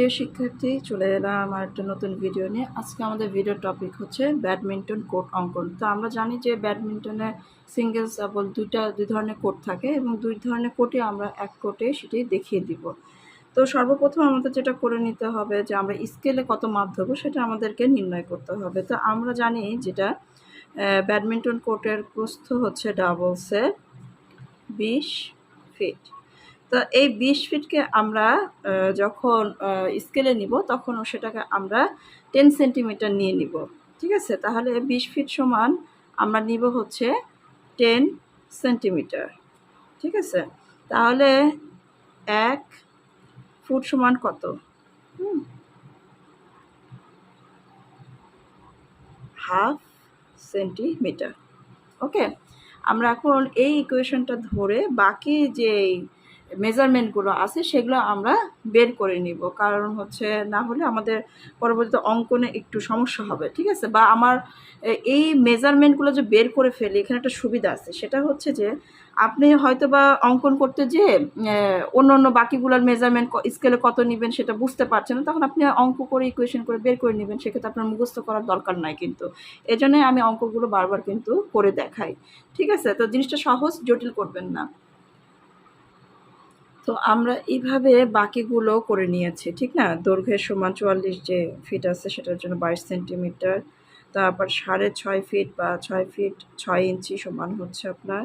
প্রিয় শিক্ষার্থী, চলে এলাম আমার একটা নতুন ভিডিও নিয়ে। আজকে আমাদের ভিডিও টপিক হচ্ছে ব্যাডমিন্টন কোর্ট অঙ্কন। তো আমরা জানি যে ব্যাডমিন্টনে সিঙ্গেলস ডাবল দুইটা, দুই ধরনের কোর্ট থাকে এবং দুই ধরনের কোর্টে আমরা এক কোর্টে সেটি দেখিয়ে দিব। তো সর্বপ্রথম আমাদের যেটা করে নিতে হবে যে আমরা স্কেলে কত মাপ ধরবো সেটা আমাদেরকে নির্ণয় করতে হবে। তো আমরা জানি যেটা ব্যাডমিন্টন কোর্টের প্রস্থ হচ্ছে ডাবলসে বিশ ফিট তো এই বিশ ফিটকে আমরা যখন স্কেলে নিব তখন সেটাকে আমরা টেন সেন্টিমিটার নিয়ে নিব। ঠিক আছে? তাহলে বিশ ফিট সমান আমরা নিব হচ্ছে টেন সেন্টিমিটার ঠিক আছে? তাহলে এক ফুট সমান কত? Half centimetre. ওকে? আমরা এখন এই ইকুয়েশনটা ধরে বাকি যে মেজারমেন্টগুলো আছে, সেগুলো আমরা বের করে নিব। কারণ হচ্ছে না হলে আমাদের পরবর্তীতে অঙ্কনে একটু সমস্যা হবে, ঠিক আছে? বা আমার এই মেজারমেন্টগুলো যে বের করে ফেলি, এখানে একটা সুবিধা আছে। সেটা হচ্ছে যে, আপনি হয়তো বা অঙ্কন করতে যে অন্য অন্য বাকিগুলোর মেজারমেন্ট স্কেলে কত নেবেন সেটা বুঝতে পারছেন না, তখন আপনি অঙ্ক করে ইকুয়েশন করে বের করে নেবেন। সেক্ষেত্রে আপনার মুখস্থ করার দরকার নাই কিন্তু। এজন্যই আমি অঙ্কগুলো বারবার কিন্তু করে দেখাই, ঠিক আছে? তো জিনিসটা সহজ, জটিল করবেন না। তো আমরা এইভাবে বাকিগুলো করে নিয়েছি, ঠিক না? দৈর্ঘ্যের সমান চুয়াল্লিশ যে ফিট আছে সেটার জন্য বাইশ সেন্টিমিটার তারপর সাড়ে ছয় ফিট বা ছয় ফিট ছয় ইঞ্চি সমান হচ্ছে আপনার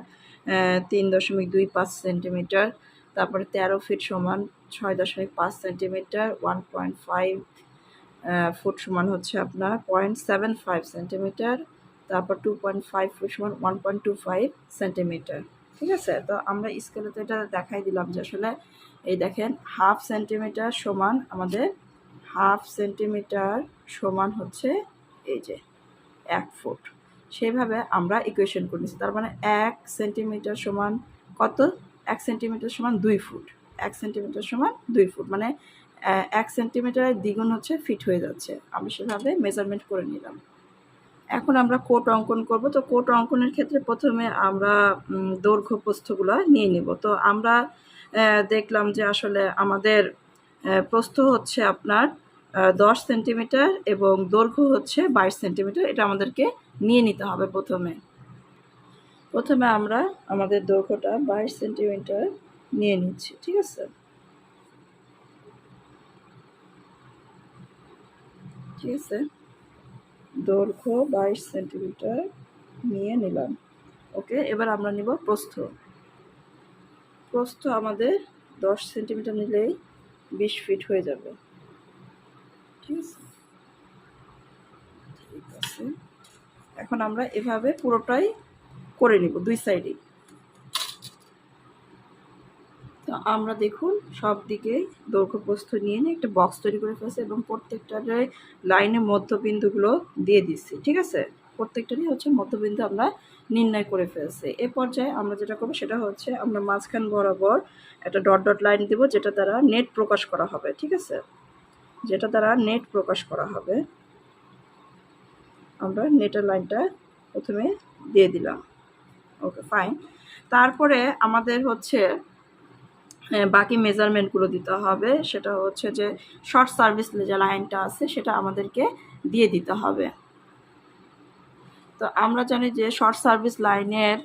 তিন দশমিক দুই পাঁচ সেন্টিমিটার তারপরে তেরো ফিট সমান ছয় দশমিক পাঁচ centimetre one point five foot সমান হচ্ছে আপনার পয়েন্ট সেভেন ফাইভ সেন্টিমিটার তারপর টু পয়েন্ট ফাইভ ফুট সমান one point two five centimetre ঠিক আছে? তো আমরা স্কেলে তো এটা দেখাই দিলাম যে আসলে, এই দেখেন হাফ সেন্টিমিটার সমান আমাদের হাফ সেন্টিমিটার সমান হচ্ছে এই যে এক ফুট। সেইভাবে আমরা ইকুয়েশন করে নিচ্ছি তার মানে এক সেন্টিমিটার সমান কত? এক সেন্টিমিটার সমান দুই ফুট। এক সেন্টিমিটার সমান দুই ফুট। মানে এক সেন্টিমিটারের দ্বিগুণ হচ্ছে ফিট হয়ে যাচ্ছে। আমি সেভাবে মেজারমেন্ট করে নিলাম। এখন আমরা কোট অঙ্কন করব। তো কোট অঙ্কনের ক্ষেত্রে প্রথমে আমরা দৈর্ঘ্য প্রস্থগুলো নিয়ে নিব। তো আমরা দেখলাম যে আসলে আমাদের প্রস্থ হচ্ছে আপনার দশ সেন্টিমিটার এবং দৈর্ঘ্য হচ্ছে বাইশ সেন্টিমিটার। এটা আমাদেরকে নিয়ে নিতে হবে প্রথমে। প্রথমে আমরা আমাদের দৈর্ঘ্যটা বাইশ সেন্টিমিটার নিয়ে নিচ্ছি, ঠিক আছে? ঠিক আছে? দৈর্ঘ্য বাইশ সেন্টিমিটার নিয়ে নিলাম। ওকে, এবার আমরা নিব প্রস্থ। প্রস্থ আমাদের দশ সেন্টিমিটার নিলেই বিশ ফিট হয়ে যাবে। ঠিক আছে? ঠিক আছে। এখন আমরা এভাবে পুরোটাই করে নিব দুই সাইডেই তো আমরা দেখুন, সব দিকে দৈর্ঘ্য প্রস্থ নিয়ে নিয়ে একটা বক্স তৈরি করে ফেলছি এবং প্রত্যেকটার লাইনে মধ্যবিন্দুগুলো দিয়ে দিচ্ছি, ঠিক আছে? প্রত্যেকটারই হচ্ছে মধ্যবিন্দু আমরা নির্ণয় করে ফেলছি। এ পর্যায়ে আমরা যেটা করব সেটা হচ্ছে আমরা মাঝখান বরাবর একটা ডট ডট লাইন দেব, যেটা দ্বারা নেট প্রকাশ করা হবে, ঠিক আছে? যেটা দ্বারা নেট প্রকাশ করা হবে, আমরা নেটের লাইনটা প্রথমে দিয়ে দিলাম। ওকে ফাইন তারপরে আমাদের হচ্ছে বাকি মেজারমেন্টগুলো দিতে হবে। সেটা হচ্ছে যে শর্ট সার্ভিস যে লাইনটা আছে, সেটা আমাদেরকে দিয়ে দিতে হবে। তো আমরা জানি যে শর্ট সার্ভিস লাইনের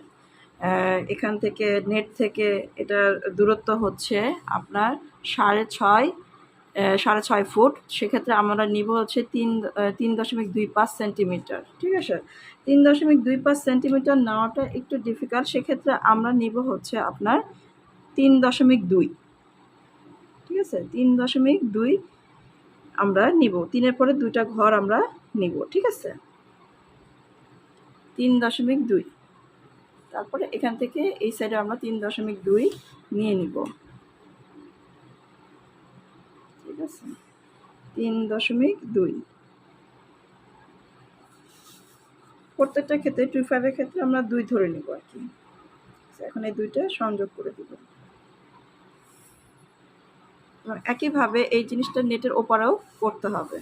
এখান থেকে নেট থেকে এটার দূরত্ব হচ্ছে আপনার সাড়ে ছয় সাড়ে ছয় ফুট। সেক্ষেত্রে আমরা নিব হচ্ছে তিন তিন দশমিক দুই পাঁচ সেন্টিমিটার ঠিক আছে? তিন দশমিক দুই পাঁচ সেন্টিমিটার নেওয়াটা একটু ডিফিকাল্ট সেক্ষেত্রে আমরা নিব হচ্ছে আপনার তিন দশমিক দুই। ঠিক আছে? তিন দশমিক দুই আমরা নিব। তিনের পরে দুইটা ঘর আমরা নিব। ঠিক আছে? তিন দশমিক দুই। তারপরে এখান থেকে এই সাইডে আমরা তিন দশমিক দুই নিয়ে নিব। ঠিক আছে? তিন দশমিক দুই। প্রত্যেকটা ক্ষেত্রে টু ফাইভের ক্ষেত্রে আমরা দুই ধরে নিব আর কি। এখন এই দুইটা সংযোগ করে দিব। একইভাবে এই জিনিসটা নেটের ওপারেও করতে হবে।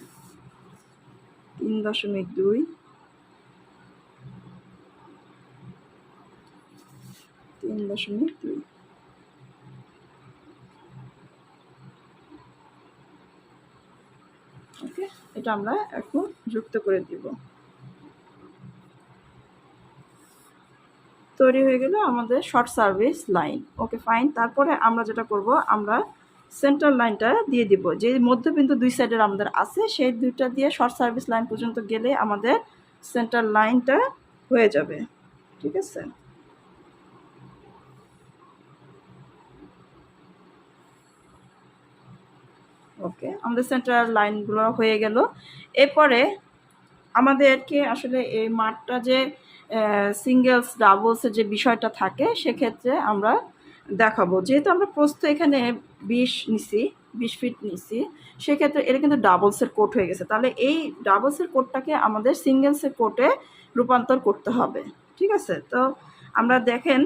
তিন দশমিক দুই। তিন দশমিক দুই। ওকে, এটা আমরা এখন যুক্ত করে দিব। তৈরি হয়ে গেল আমাদের short service line. Okay, fine. তারপরে আমরা যেটা করব, আমরা সেন্টার লাইনটা দিয়ে দিব। যে মধ্যবিন্দু দুই সাইডের আমাদের আছে, সেই দুইটা দিয়ে শর্ট সার্ভিস লাইন পর্যন্ত গেলে আমাদের সেন্টার লাইনটা হয়ে যাবে। ঠিক আছে? ওকে আমাদের সেন্টার লাইনগুলো হয়ে গেল। এরপরে আমাদেরকে আসলে এই মাঠটা যে সিঙ্গেলস ডাবলসের যে বিষয়টা থাকে, সেক্ষেত্রে আমরা দেখাবো। যেহেতু আমরা প্রস্থ এখানে বিশ নিছি বিশ ফিট নিছি, সেক্ষেত্রে এটা কিন্তু ডাবলসের কোট হয়ে গেছে। তাহলে এই ডাবলসের কোটটাকে আমাদের সিঙ্গেলসের কোটে রূপান্তর করতে হবে। ঠিক আছে? তো আমরা দেখেন,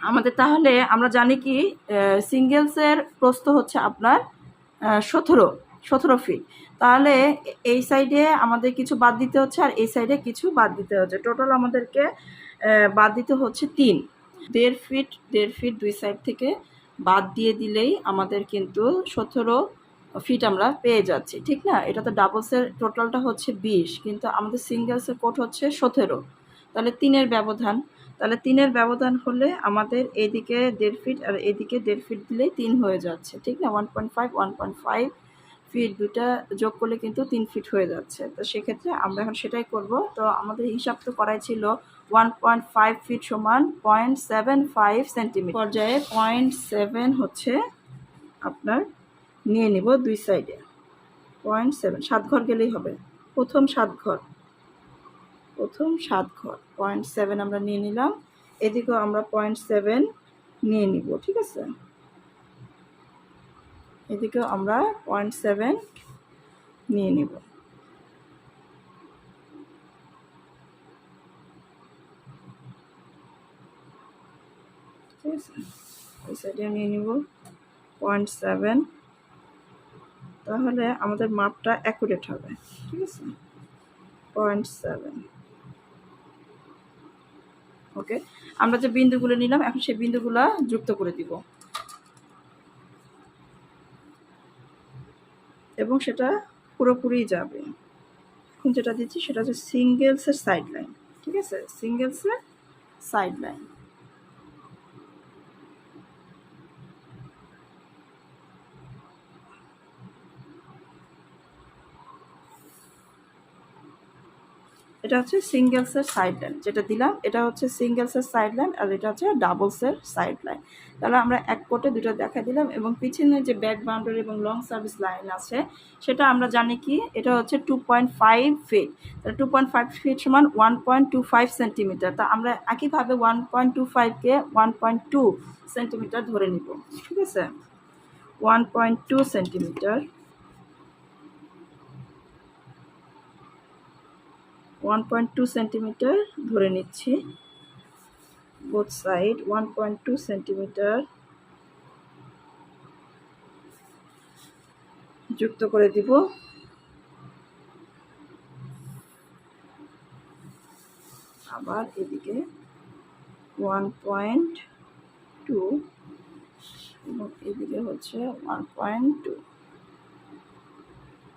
আমাদের তাহলে আমরা জানি কি সিঙ্গেলসের প্রস্থ হচ্ছে আপনার সতেরো সতেরো ফিট। তাহলে এই সাইডে আমাদের কিছু বাদ দিতে হচ্ছে আর এই সাইডে কিছু বাদ দিতে হচ্ছে। টোটাল আমাদেরকে বাদ দিতে হচ্ছে তিন। দেড় ফিট দেড় ফিট দুই সাইড থেকে বাদ দিয়ে দিলেই আমাদের কিন্তু সতেরো ফিট আমরা পেয়ে যাচ্ছি, ঠিক না? এটা তো ডাবলসের টোটালটা হচ্ছে বিশ, কিন্তু আমাদের সিঙ্গেলসের কোট হচ্ছে সতেরো। তাহলে তিনের ব্যবধান, তাহলে তিনের ব্যবধান হলে আমাদের এদিকে দেড় ফিট আর এদিকে দেড় ফিট দিলেই তিন হয়ে যাচ্ছে, ঠিক না? One point five one point five feet দুটা যোগ করলে কিন্তু তিন ফিট হয়ে যাচ্ছে। তো সেক্ষেত্রে আমরা এখন সেটাই করব। তো আমাদের হিসাব তো করাই ছিল ওয়ান পয়েন্ট ফাইভ ফিট সমান পয়েন্ট সেভেন ফাইভ সেন্টিমিটার পর্যায়ে পয়েন্ট সেভেন হচ্ছে আপনার নিয়ে নিব দুই সাইডে পয়েন্ট সেভেন সাত ঘর গেলেই হবে। প্রথম সাত ঘর। প্রথম সাত ঘর। পয়েন্ট সেভেন আমরা নিয়ে নিলাম। এদিকেও আমরা পয়েন্ট সেভেন নিয়ে নিব ঠিক আছে? এদিকেও আমরা পয়েন্ট সেভেন নিয়ে নিব ঠিক আছে নিব পয়েন্ট সেভেন তাহলে আমাদের মাপটা অ্যাকুরেট হবে, ঠিক আছে? পয়েন্ট সেভেন ওকে আমরা যে বিন্দুগুলো নিলাম, এখন সেই বিন্দুগুলো যুক্ত করে দিব। এবং সেটা পুরোপুরি যাবে। এখন যেটা দিচ্ছি, সেটা হচ্ছে সিঙ্গেলসের সাইড লাইন ঠিক আছে? সিঙ্গেলসের সাইড লাইন এটা হচ্ছে সিঙ্গেলসের সাইড লাইন যেটা দিলাম, এটা হচ্ছে সিঙ্গেলসের সাইড লাইন আর এটা হচ্ছে ডাবলসের সাইড লাইন তাহলে আমরা এক কোটে দুটো দেখা দিলাম এবং পিছনে যে ব্যাক বাউন্ডারি এবং লং সার্ভিস লাইন আছে, সেটা আমরা জানি কি? এটা হচ্ছে টু পয়েন্ট ফাইভ ফিট তাহলে টু পয়েন্ট ফাইভ ফিট সমান one point two five centimetre তা আমরা একইভাবে ওয়ান পয়েন্ট টু ফাইভকে ওয়ান পয়েন্ট টু সেন্টিমিটার ধরে নিব, ঠিক আছে? One point two centimetre one point two centimetre ধরে নিচ্ছি both side one point two centimetre যুক্ত করে দিব। আবার এদিকে ওয়ান পয়েন্ট টু এবং এদিকে হচ্ছে ওয়ান পয়েন্ট টু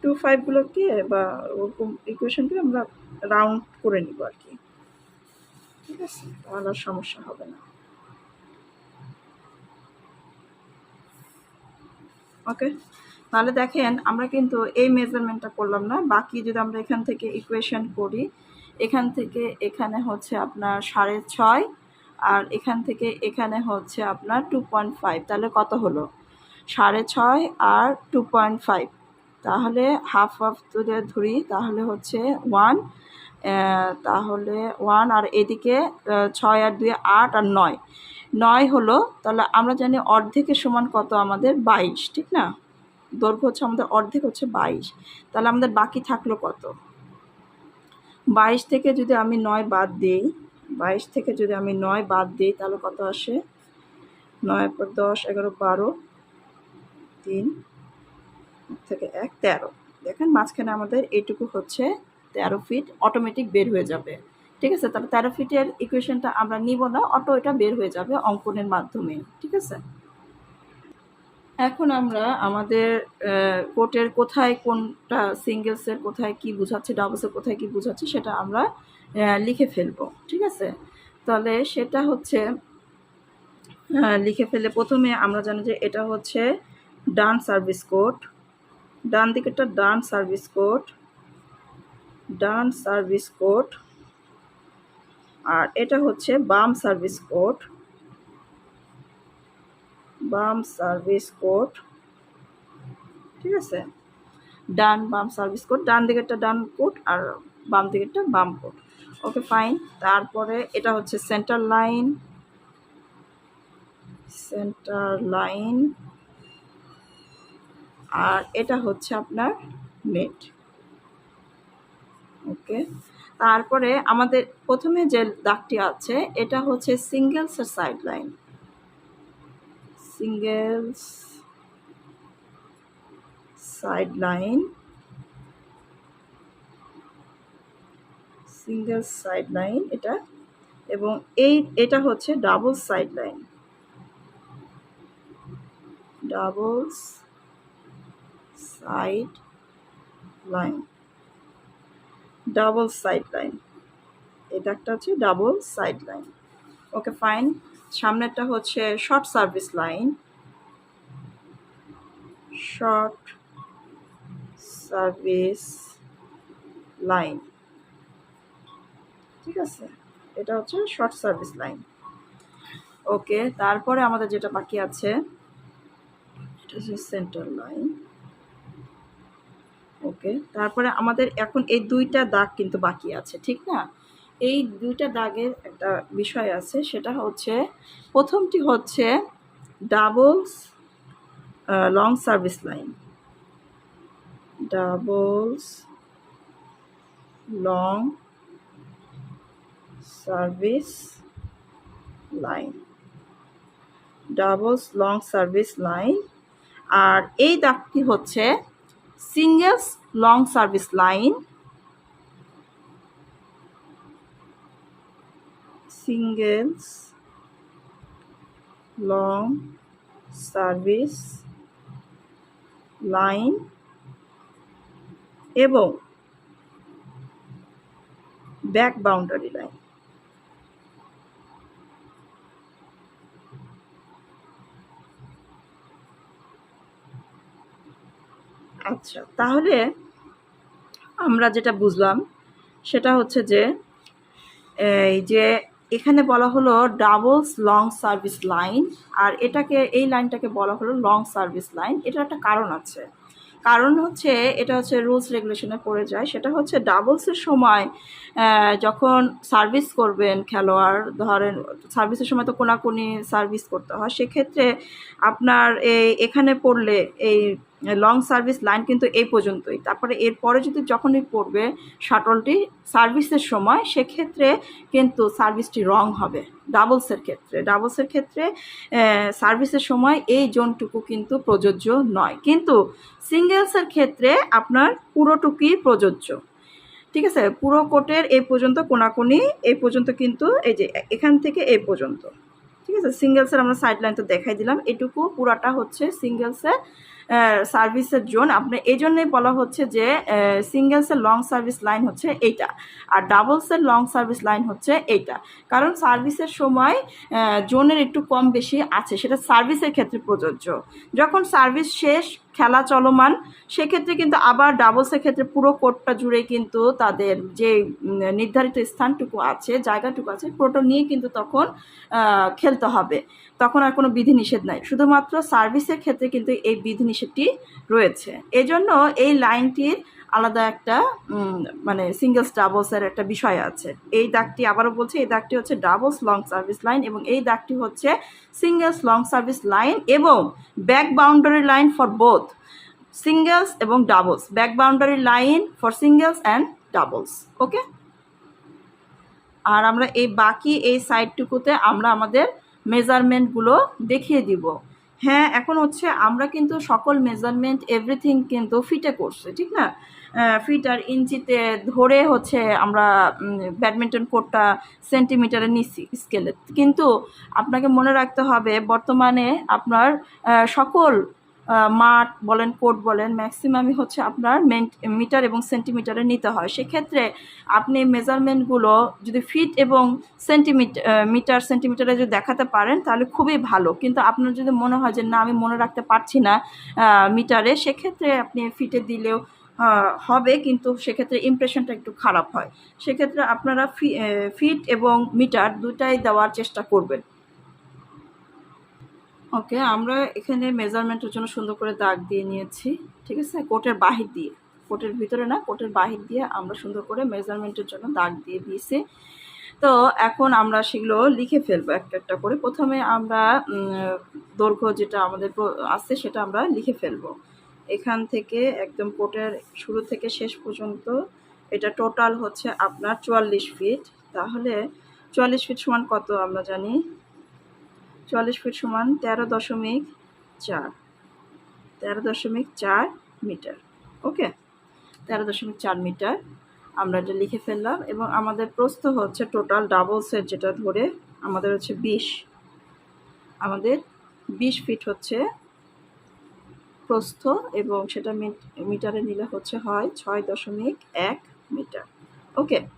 টু ফাইভগুলোকে বা ওরকম ইকুয়েশনকে আমরা রাউন্ড করে নিব আর কি। ঠিক আছে? তাহলে আর সমস্যা হবে না। ওকে তাহলে দেখেন, আমরা কিন্তু এই মেজারমেন্টটা করলাম না। বাকি যদি আমরা এখান থেকে ইকুয়েশন করি, এখান থেকে এখানে হচ্ছে আপনার সাড়ে ছয় আর এখান থেকে এখানে হচ্ছে আপনার টু পয়েন্ট ফাইভ তাহলে কত হলো? সাড়ে ছয় আর টু পয়েন্ট ফাইভ তাহলে হাফ হাফ যদি ধরি তাহলে হচ্ছে ওয়ান তাহলে ওয়ান আর এদিকে ছয় আর দুই, আট আর নয়। নয় হলো, তাহলে আমরা জানি অর্ধেকের সমান কত আমাদের? বাইশ, ঠিক না? দৈর্ঘ্য হচ্ছে আমাদের অর্ধেক হচ্ছে বাইশ। তাহলে আমাদের বাকি থাকল কত? বাইশ থেকে যদি আমি নয় বাদ দিই, বাইশ থেকে যদি আমি নয় বাদ দিই, তাহলে কত আসে? নয় পর দশ, এগারো, বারো, তিন থেকে এক তেরো। দেখেন মাঝখানে আমাদের এইটুকু হচ্ছে তেরো ফিট অটোমেটিক বের হয়ে যাবে। ঠিক আছে? তাহলে তেরো ফিটের ইকুয়েশনটা আমরা নিব না, অটো এটা বের হয়ে যাবে অঙ্কনের মাধ্যমে। ঠিক আছে? এখন আমরা আমাদের কোটের কোথায় কোনটা সিঙ্গেলসের কোথায় কি বোঝাচ্ছে ডাবলসের কোথায় কি বোঝাচ্ছে সেটা আমরা লিখে ফেলব। ঠিক আছে? তাহলে সেটা হচ্ছে লিখে ফেলে প্রথমে আমরা জানি যে এটা হচ্ছে ডান সার্ভিস কোড ডান দিকেরটা ডান সার্ভিস কোড, ডান সার্ভিস কোড, আর এটা হচ্ছে বাম সার্ভিস কোড, বাম সার্ভিস কোড, ঠিক আছে? ডান বাম সার্ভিস কোড, ডান দিকেরটা ডান কোড আর বাম দিকেরটা বাম কোড। Okay, fine. তারপরে এটা হচ্ছে সেন্টার লাইন সেন্টার লাইন আর এটা হচ্ছে আপনার নেট। ওকে। তারপরে আমাদের প্রথমে যে দাগটি আছে, এটা হচ্ছে সিঙ্গেলসের side line singles side line single side line এটা। এবং এই, এটা হচ্ছে double side line doubles side line double side line এটা একটা হচ্ছে double side line okay fine সামনেরটা হচ্ছে short service line short service line ঠিক আছে? এটা হচ্ছে শর্ট সার্ভিস লাইন ওকে তারপরে আমাদের যেটা বাকি আছে, এটা হচ্ছে সেন্টার লাইন ওকে। তারপরে আমাদের এখন এই দুইটা দাগ কিন্তু বাকি আছে, ঠিক না? এই দুইটা দাগের একটা বিষয় আছে, সেটা হচ্ছে, প্রথমটি হচ্ছে doubles long service line. Doubles, long service line. Doubles, long service line. আর এই দাগটি হচ্ছে singles long service line singles long service line এবং ব্যাক বাউন্ডারি লাইন। আচ্ছা তাহলে আমরা যেটা বুঝলাম সেটা হচ্ছে যে, এই যে এখানে বলা হলো ডাবলস লং সার্ভিস লাইন আর এটাকে, এই লাইনটাকে বলা হলো লং সার্ভিস লাইন এটার একটা কারণ আছে। কারণ হচ্ছে, এটা হচ্ছে রুলস রেগুলেশনে পড়ে যায়। সেটা হচ্ছে ডাবলসের সময় যখন সার্ভিস করবেন খেলোয়াড়, ধরেন সার্ভিসের সময় তো কোনাকুনি সার্ভিস করতে হয়। সেক্ষেত্রে আপনার এই, এখানে পড়লে এই লং সার্ভিস লাইন কিন্তু এই পর্যন্তই। তারপরে এরপরে যদি যখনই পড়বে শাটলটি সার্ভিসের সময়, সেক্ষেত্রে কিন্তু সার্ভিসটি রং হবে। ডাবলসের ক্ষেত্রে। ডাবলসের ক্ষেত্রে সার্ভিসের সময় এই জোনটুকু কিন্তু প্রযোজ্য নয়। কিন্তু সিঙ্গেলসের ক্ষেত্রে আপনার পুরোটুকুই প্রযোজ্য। ঠিক আছে? পুরো কোটের এই পর্যন্ত, কোনাকুনি এই পর্যন্ত কিন্তু এই যে, এখান থেকে এই পর্যন্ত। ঠিক আছে? সিঙ্গেলসের আমরা সাইড লাইন তো দেখাই দিলাম। এটুকু, পুরাটা হচ্ছে সিঙ্গেলসের সার্ভিসের জোন। আপনার এই জন্যই বলা হচ্ছে যে সিঙ্গেলসের লং সার্ভিস লাইন হচ্ছে এইটা আর ডাবলসের লং সার্ভিস লাইন হচ্ছে এইটা। কারণ সার্ভিসের সময় জোনের একটু কম বেশি আছে, সেটা সার্ভিসের ক্ষেত্রে প্রযোজ্য। যখন সার্ভিস শেষ খেলা চলমান, সেক্ষেত্রে কিন্তু আবার ডাবলসের ক্ষেত্রে পুরো কোর্টটা জুড়ে কিন্তু তাদের যে নির্ধারিত স্থানটুকু আছে, জায়গাটুকু আছে, পুরোটা নিয়ে কিন্তু তখন খেলতে হবে। তখন আর কোনো বিধিনিষেধ নাই। শুধুমাত্র সার্ভিসের ক্ষেত্রে কিন্তু এই বিধিনিষেধটি রয়েছে। এজন্য এই লাইনটির আলাদা একটা মানে সিঙ্গেলস ডাবলসের একটা বিষয় আছে। এই দাগটি আবারও বলছি, এই দাগটি হচ্ছে ডাবলস লং সার্ভিস লাইন এবং এই দাগটি হচ্ছে সিঙ্গেলস লং সার্ভিস লাইন এবং back boundary line for both singles এবং doubles back boundary line for singles and doubles okay আর আমরা এই বাকি এই সাইডটুকুতে আমরা আমাদের মেজারমেন্টগুলো দেখিয়ে দিব। হ্যাঁ এখন হচ্ছে আমরা কিন্তু সকল মেজারমেন্ট এভরিথিং কিন্তু ফিটে করছে, ঠিক না? ফিট আর ইঞ্চিতে ধরে হচ্ছে আমরা ব্যাডমিন্টন কোর্টটা সেন্টিমিটারে নিচ্ছি স্কেলে কিন্তু আপনাকে মনে রাখতে হবে, বর্তমানে আপনার সকল মাঠ বলেন কোট বলেন ম্যাক্সিমামই হচ্ছে আপনার মিটার এবং সেন্টিমিটারে নিতে হয়। সেক্ষেত্রে আপনি মেজারমেন্টগুলো যদি ফিট এবং সেন্টিমিটার মিটার সেন্টিমিটারে যদি দেখাতে পারেন, তাহলে খুবই ভালো। কিন্তু আপনার যদি মনে হয় যে, না, আমি মনে রাখতে পারছি না মিটারে সেক্ষেত্রে আপনি ফিটে দিলেও হবে। কিন্তু সেক্ষেত্রে ইমপ্রেশনটা একটু খারাপ হয়। সেক্ষেত্রে আপনারা ফিট এবং মিটার দুটাই দেওয়ার চেষ্টা করবেন। ওকে, আমরা এখানে মেজারমেন্টের জন্য সুন্দর করে দাগ দিয়ে নিয়েছি, ঠিক আছে? কোটের বাহির দিয়ে, কোটের ভিতরে না, কোটের বাহির দিয়ে আমরা সুন্দর করে মেজারমেন্টের জন্য দাগ দিয়ে দিয়েছি। তো এখন আমরা সেগুলো লিখে ফেলব একটা একটা করে। প্রথমে আমরা দৈর্ঘ্য যেটা আমাদের আছে সেটা আমরা লিখে ফেলব। এখান থেকে একদম কোটের শুরু থেকে শেষ পর্যন্ত এটা টোটাল হচ্ছে আপনার চুয়াল্লিশ ফিট। তাহলে চুয়াল্লিশ ফিট সমান কত আমরা জানি? চুয়াল্লিশ ফিট সমান তেরো দশমিক চার, তেরো দশমিক চার মিটার। ওকে? তেরো দশমিক চার মিটার। আমরা এটা লিখে ফেললাম এবং আমাদের প্রস্থ হচ্ছে টোটাল ডাবল সেট যেটা ধরে আমাদের হচ্ছে বিশ। আমাদের বিশ ফিট হচ্ছে প্রস্থ এবং সেটা মিট- মিটারে নিলে হচ্ছে হয় ছয় দশমিক এক মিটার। ওকে?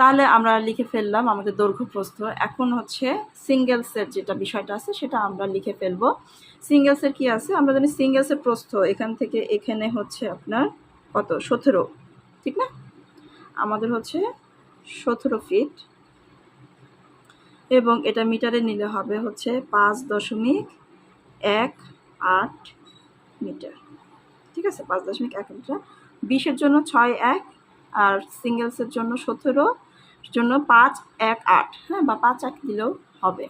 তাহলে আমরা লিখে ফেললাম আমাদের দৈর্ঘ্য প্রস্থ। এখন হচ্ছে সিঙ্গেলসের যেটা বিষয়টা আছে, সেটা আমরা লিখে ফেলব। সিঙ্গেলসের কী আছে? আমরা জানি সিঙ্গেলসের প্রস্থ, এখান থেকে এখানে হচ্ছে আপনার কত? সতেরো, ঠিক না? আমাদের হচ্ছে সতেরো ফিট এবং এটা মিটারে নিলে হবে হচ্ছে পাঁচ দশমিক এক আট মিটার ঠিক আছে? পাঁচ দশমিক এক মিটার বিশের জন্য ছয় এক, আর সিঙ্গেলসের জন্য সতেরো জন্য পাঁচ, এক, আট হ্যাঁ বা পাঁচ, এক দিলেও হবে।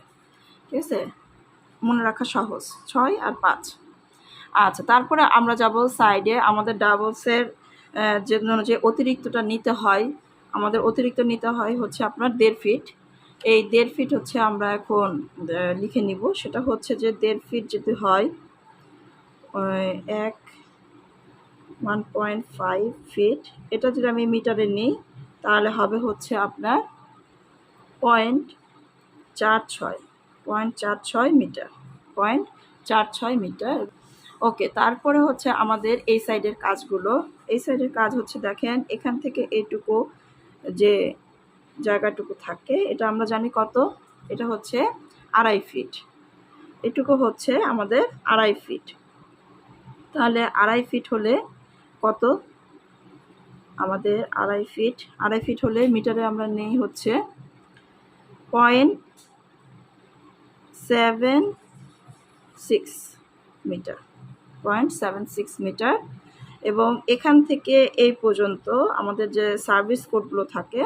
ঠিক আছে? মনে রাখা সহজ। ছয় আর পাঁচ। আচ্ছা তারপরে আমরা যাব সাইডে। আমাদের ডাবলসের জন্য যে অতিরিক্তটা নিতে হয়, আমাদের অতিরিক্ত নিতে হয় হচ্ছে আপনার দেড় ফিট। এই দেড় ফিট হচ্ছে আমরা এখন লিখে নিব। সেটা হচ্ছে যে দেড় ফিট যদি হয় এক, ওয়ান পয়েন্ট ফাইভ ফিট। এটা যদি আমি মিটারে নিই তাহলে হবে হচ্ছে আপনার পয়েন্ট চার ছয়, পয়েন্ট চার ছয় মিটার, পয়েন্ট চার ছয় মিটার। ওকে, তারপরে হচ্ছে আমাদের এই সাইডের কাজগুলো। এই সাইডের কাজ হচ্ছে দেখেন, এখান থেকে এইটুকু যে জায়গাটুকু থাকে, এটা আমরা জানি কত? এটা হচ্ছে আড়াই ফিট। এটুকু হচ্ছে আমাদের আড়াই ফিট। তাহলে আড়াই ফিট হলে কত? আমাদের আড়াই ফিট আড়াই ফিট হলে মিটারে আমরা নেই হচ্ছে point seven six metre point seven six metre. এবং এখান থেকে এই পর্যন্ত আমাদের যে সার্ভিস কোডগুলো থাকে,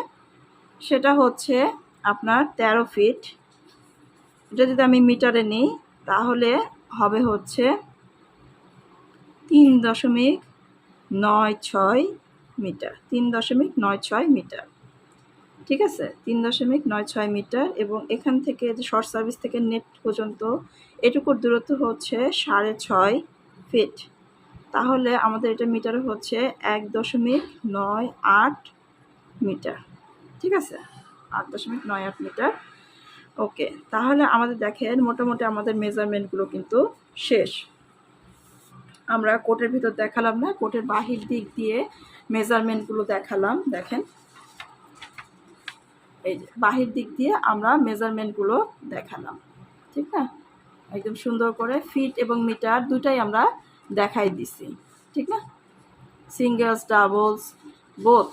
সেটা হচ্ছে আপনার তেরো ফিট। এটা যদি আমি মিটারে নিই, তাহলে হবে হচ্ছে তিন দশমিক নয় ছয় মিটার, তিন দশমিক নয় ছয় মিটার। ঠিক আছে? তিন দশমিক নয় ছয় মিটার এবং এখান থেকে যে শর্ট সার্ভিস থেকে নেট পর্যন্ত এটুকুর দূরত্ব হচ্ছে সাড়ে ছয় ফিট তাহলে আমাদের এটা মিটার হচ্ছে এক দশমিক নয় আট মিটার। ঠিক আছে? আট দশমিক নয় আট মিটার। ওকে, তাহলে আমাদের দেখেন মোটামুটি আমাদের মেজারমেন্টগুলো কিন্তু শেষ। আমরা কোটের ভিতর দেখালাম না, কোটের বাহির দিক দিয়ে মেজারমেন্টগুলো দেখালাম, দেখেন। এই যে, বাহির দিক দিয়ে আমরা মেজারমেন্টগুলো দেখালাম, ঠিক না? একদম সুন্দর করে ফিট এবং মিটার দুটাই আমরা দেখাই দিছি, ঠিক না? সিঙ্গেলস ডাবলস বোথ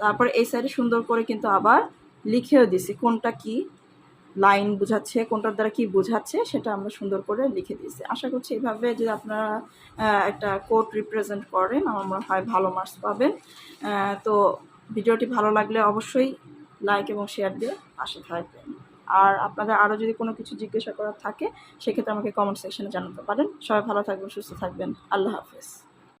তারপরে এই সাইডে সুন্দর করে কিন্তু আবার লিখেও দিছি কোনটা কি লাইন বোঝাচ্ছে, কোনটার দ্বারা কি বোঝাচ্ছে সেটা আমরা সুন্দর করে লিখে দিয়েছি। আশা করছি এইভাবে যদি আপনারা একটা কোড রিপ্রেজেন্ট করেন, আমার মনে হয় ভালো মার্কস পাবেন। তো ভিডিওটি ভালো লাগলে অবশ্যই লাইক এবং শেয়ার দিয়ে পাশে থাকবেন। আর আপনাদের আরও যদি কোনো কিছু জিজ্ঞাসা করার থাকে, সেক্ষেত্রে আমাকে কমেন্ট সেকশনে জানাতে পারেন। সবাই ভালো থাকবেন, সুস্থ থাকবেন। আল্লাহ হাফেজ।